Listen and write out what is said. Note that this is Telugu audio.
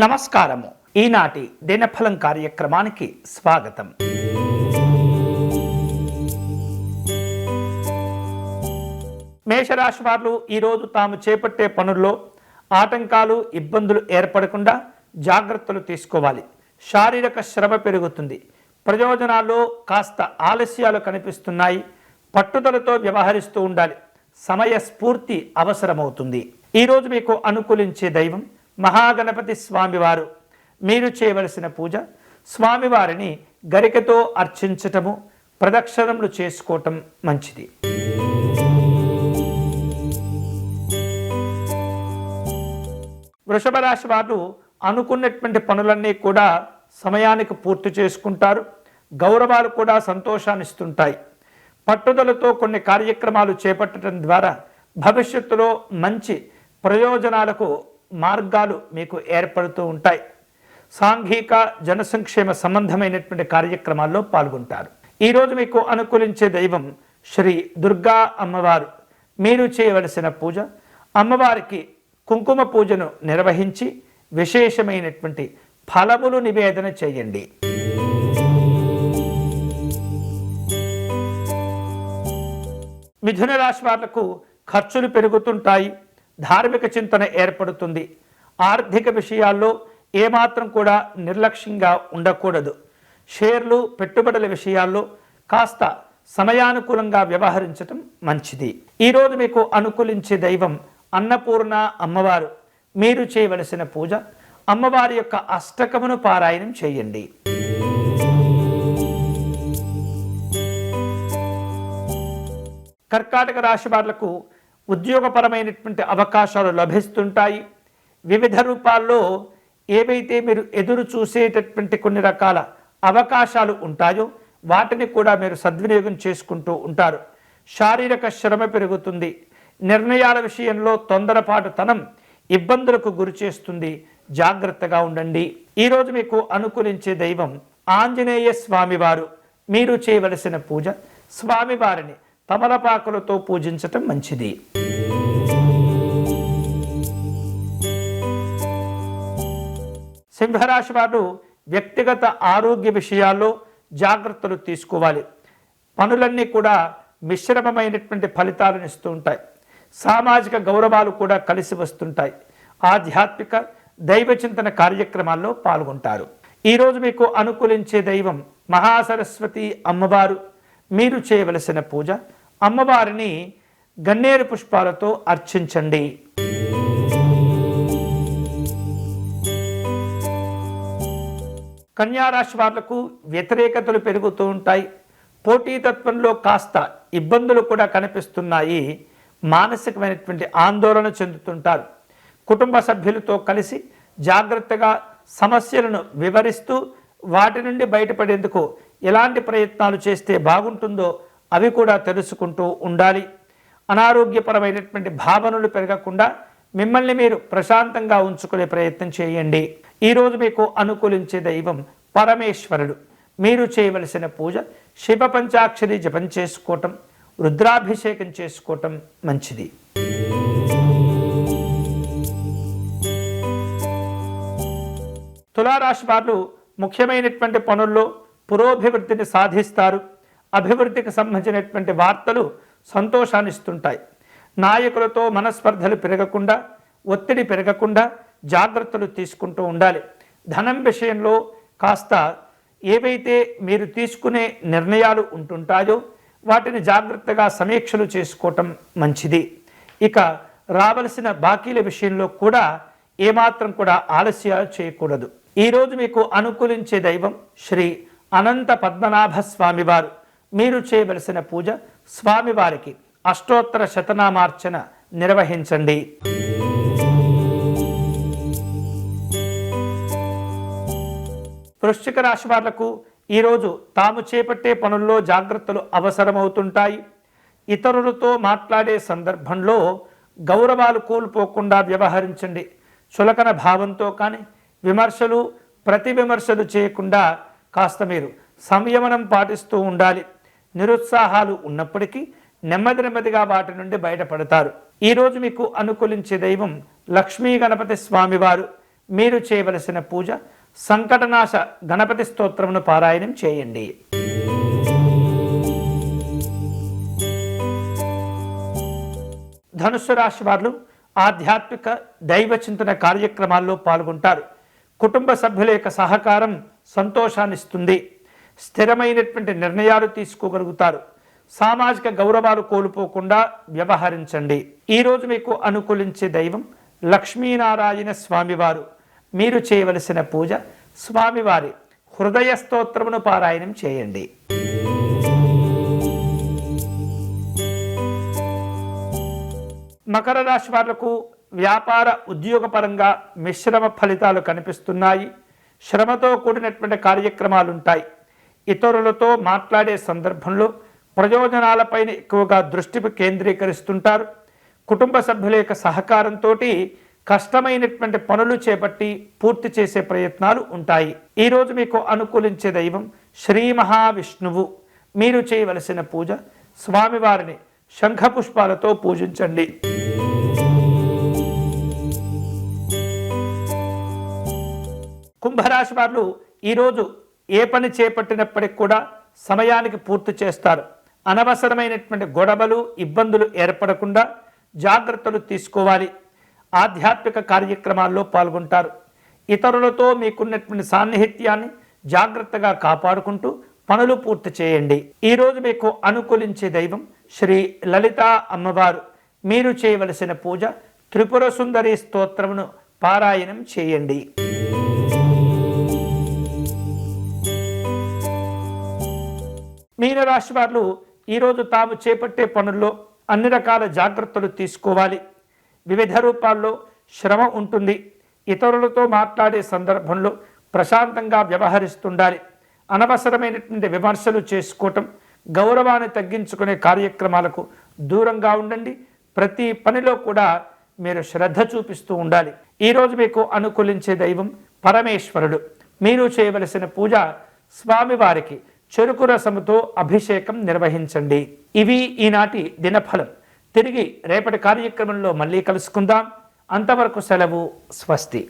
నమస్కారము. ఈనాటి దినఫలం కార్యక్రమానికి స్వాగతం. మేషరాశి వారు ఈరోజు తాము చేపట్టే పనుల్లో ఆటంకాలు ఇబ్బందులు ఏర్పడకుండా జాగ్రత్తలు తీసుకోవాలి. శారీరక శ్రమ పెరుగుతుంది. ప్రయోజనాల్లో కాస్త ఆలస్యాలు కనిపిస్తున్నాయి. పట్టుదలతో వ్యవహరిస్తూ ఉండాలి. సమయ స్ఫూర్తి అవసరమవుతుంది. ఈరోజు మీకు అనుకూలించే దైవం మహాగణపతి స్వామివారు. మీరు చేయవలసిన పూజ స్వామివారిని గరికతో అర్చించటము ప్రదక్షిణములు చేసుకోవటం మంచిది. వృషభ రాశి వారు అనుకున్నటువంటి పనులన్నీ కూడా సమయానికి పూర్తి చేసుకుంటారు. గౌరవాలు కూడా సంతోషాన్ని ఇస్తుంటాయి పట్టుదలతో కొన్ని కార్యక్రమాలు చేపట్టడం ద్వారా భవిష్యత్తులో మంచి ప్రయోజనాలకు మార్గాలు మీకు ఏర్పడుతూ ఉంటాయి. సాంఘిక జనసంక్షేమ సంబంధమైనటువంటి కార్యక్రమాల్లో పాల్గొంటారు. ఈరోజు మీకు అనుకూలించే దైవం శ్రీ దుర్గా అమ్మవారు. మీరు చేయవలసిన పూజ అమ్మవారికి కుంకుమ పూజను నిర్వహించి విశేషమైనటువంటి ఫలములు నివేదన చేయండి. మిథున రాశి వాళ్ళకు ఖర్చులు పెరుగుతుంటాయి. ధార్మిక చింతన ఏర్పడుతుంది. ఆర్థిక విషయాల్లో ఏమాత్రం కూడా నిర్లక్ష్యంగా ఉండకూడదు. షేర్లు పెట్టుబడుల విషయాల్లో కాస్త సమయానుకూలంగా వ్యవహరించటం మంచిది. ఈరోజు మీకు అనుకూలించే దైవం అన్నపూర్ణ అమ్మవారు. మీరు చేయవలసిన పూజ అమ్మవారి యొక్క అష్టకమును పారాయణం చేయండి. కర్కాటక రాశి వాళ్ళకు ఉద్యోగపరమైనటువంటి అవకాశాలు లభిస్తుంటాయి. వివిధ రూపాల్లో ఏవైతే మీరు ఎదురు చూసేటటువంటి కొన్ని రకాల అవకాశాలు ఉంటాయో వాటిని కూడా మీరు సద్వినియోగం చేసుకుంటూ ఉంటారు. శారీరక శ్రమ పెరుగుతుంది. నిర్ణయాల విషయంలో తొందరపాటుతనం ఇబ్బందులకు గురి చేస్తుంది. జాగ్రత్తగా ఉండండి. ఈరోజు మీకు అనుకూలించే దైవం ఆంజనేయ స్వామివారు. మీరు చేయవలసిన పూజ స్వామివారిని తమలపాకులతో పూజించటం మంచిది. సింహరాశి వారు వ్యక్తిగత ఆరోగ్య విషయాల్లో జాగ్రత్తలు తీసుకోవాలి. పనులన్నీ కూడా మిశ్రమమైనటువంటి ఫలితాలను ఇస్తూ ఉంటాయి. సామాజిక గౌరవాలు కూడా కలిసి వస్తుంటాయి. ఆధ్యాత్మిక దైవ చింతన కార్యక్రమాల్లో పాల్గొంటారు. ఈరోజు మీకు అనుకూలించే దైవం మహాసరస్వతి అమ్మవారు. మీరు చేయవలసిన పూజ అమ్మవారిని గన్నేరు పుష్పాలతో అర్చించండి. కన్యారాశి వాళ్ళకు వ్యతిరేకతలు పెరుగుతూ ఉంటాయి. పోటీతత్వంలో కాస్త ఇబ్బందులు కూడా కనిపిస్తున్నాయి. మానసికమైనటువంటి ఆందోళన చెందుతుంటారు. కుటుంబ సభ్యులతో కలిసి జాగ్రత్తగా సమస్యలను వివరిస్తూ వాటి నుండి బయటపడేందుకు ఎలాంటి ప్రయత్నాలు చేస్తే బాగుంటుందో అవి కూడా తెలుసుకుంటూ ఉండాలి. అనారోగ్యపరమైనటువంటి భావనలు పెరగకుండా మిమ్మల్ని మీరు ప్రశాంతంగా ఉంచుకునే ప్రయత్నం చేయండి. ఈరోజు మీకు అనుకూలించే దైవం పరమేశ్వరుడు. మీరు చేయవలసిన పూజ శివ పంచాక్షరి జపం చేసుకోవటం రుద్రాభిషేకం చేసుకోవటం మంచిది. తులారాశి వారు ముఖ్యమైనటువంటి పనుల్లో పురోభివృద్ధిని సాధిస్తారు. అభివృద్ధికి సంబంధించినటువంటి వార్తలు సంతోషాన్ని ఇస్తుంటాయి నాయకులతో మనస్పర్ధలు పెరగకుండా ఒత్తిడి పెరగకుండా జాగ్రత్తలు తీసుకుంటూ ఉండాలి. ధనం విషయంలో కాస్త ఏవైతే మీరు తీసుకునే నిర్ణయాలు ఉంటుంటాయో వాటిని జాగ్రత్తగా సమీక్షలు చేసుకోవటం మంచిది. ఇక రావలసిన బాకీల విషయంలో కూడా ఏమాత్రం కూడా ఆలస్యాలు చేయకూడదు. ఈరోజు మీకు అనుకూలించే దైవం శ్రీ అనంత పద్మనాభ స్వామివారు మీరు చేయవలసిన పూజ స్వామివారికి అష్టోత్తర శతనామార్చన నిర్వహించండి. వృశ్చిక రాశి వాళ్ళకు ఈరోజు తాము చేపట్టే పనుల్లో జాగ్రత్తలు అవసరమవుతుంటాయి. ఇతరులతో మాట్లాడే సందర్భంలో గౌరవాలు కోల్పోకుండా వ్యవహరించండి. చులకన భావంతో కానీ విమర్శలు ప్రతి విమర్శలు చేయకుండా కాస్త మీరు సంయమనం పాటిస్తూ ఉండాలి. నిరుత్సాహాలు ఉన్నప్పటికీ నెమ్మది నెమ్మదిగా వాటి నుండి బయటపడతారు. ఈరోజు మీకు అనుకూలించే దైవం లక్ష్మీ గణపతి స్వామివారు. మీరు చేయవలసిన పూజ సంకటనాశ గణపతి స్తోత్రమును పారాయణం చేయండి. ధనుస్సు రాశి వారు ఆధ్యాత్మిక దైవ చింతన కార్యక్రమాల్లో పాల్గొంటారు. కుటుంబ సభ్యుల యొక్క సహకారం సంతోషాన్నిస్తుంది. స్థిరమైనటువంటి నిర్ణయాలు తీసుకోగలుగుతారు. సామాజిక గౌరవాలు కోల్పోకుండా వ్యవహరించండి. ఈరోజు మీకు అనుకూలించే దైవం లక్ష్మీనారాయణ స్వామివారు. మీరు చేయవలసిన పూజ స్వామివారి హృదయ స్తోత్రమును పారాయణం చేయండి. మకర రాశి వాళ్ళకు వ్యాపార ఉద్యోగపరంగా మిశ్రమ ఫలితాలు కనిపిస్తున్నాయి. శ్రమతో కూడినటువంటి కార్యక్రమాలు ఉంటాయి ఇతరులతో మాట్లాడే సందర్భంలో ప్రయోజనాలపైన ఎక్కువగా దృష్టి కేంద్రీకరిస్తుంటారు. కుటుంబ సభ్యుల యొక్క సహకారంతో కష్టమైనటువంటి పనులు చేపట్టి పూర్తి చేసే ప్రయత్నాలు ఉంటాయి. ఈరోజు మీకు అనుకూలించే దైవం శ్రీ మహావిష్ణువు. మీరు చేయవలసిన పూజ స్వామివారిని శంఖపుష్పాలతో పూజించండి. కుంభరాశి వారు ఈరోజు ఏ పని చేపట్టినప్పటికి కూడా సమయానికి పూర్తి చేస్తారు. అనవసరమైనటువంటి గొడవలు ఇబ్బందులు ఏర్పడకుండా జాగ్రత్తలు తీసుకోవాలి. ఆధ్యాత్మిక కార్యక్రమాల్లో పాల్గొంటారు. ఇతరులతో మీకున్నటువంటి సాన్నిహిత్యాన్ని జాగ్రత్తగా కాపాడుకుంటూ పనులు పూర్తి చేయండి. ఈరోజు మీకు అనుకూలించే దైవం శ్రీ లలిత అమ్మవారు. మీరు చేయవలసిన పూజ త్రిపుర సుందరి స్తోత్రమును పారాయణం చేయండి. మీనరాశి వారు ఈరోజు తాము చేపట్టే పనుల్లో అన్ని రకాల జాగ్రత్తలు తీసుకోవాలి. వివిధ రూపాల్లో శ్రమ ఉంటుంది. ఇతరులతో మాట్లాడే సందర్భంలో ప్రశాంతంగా వ్యవహరిస్తుండాలి. అనవసరమైనటువంటి విమర్శలు చేసుకోవటం గౌరవాన్ని తగ్గించుకునే కార్యక్రమాలకు దూరంగా ఉండండి. ప్రతి పనిలో కూడా మీరు శ్రద్ధ చూపిస్తూ ఉండాలి. ఈరోజు మీకు అనుకూలించే దైవం పరమేశ్వరుడు. మీరు చేయవలసిన పూజ స్వామివారికి. చెరుకు రసముతో అభిషేకం నిర్వహించండి. ఇవి ఈనాటి దినఫలం. తిరిగి రేపటి కార్యక్రమంలో మళ్ళీ కలుసుకుందాం. అంతవరకు సెలవు స్వస్తి.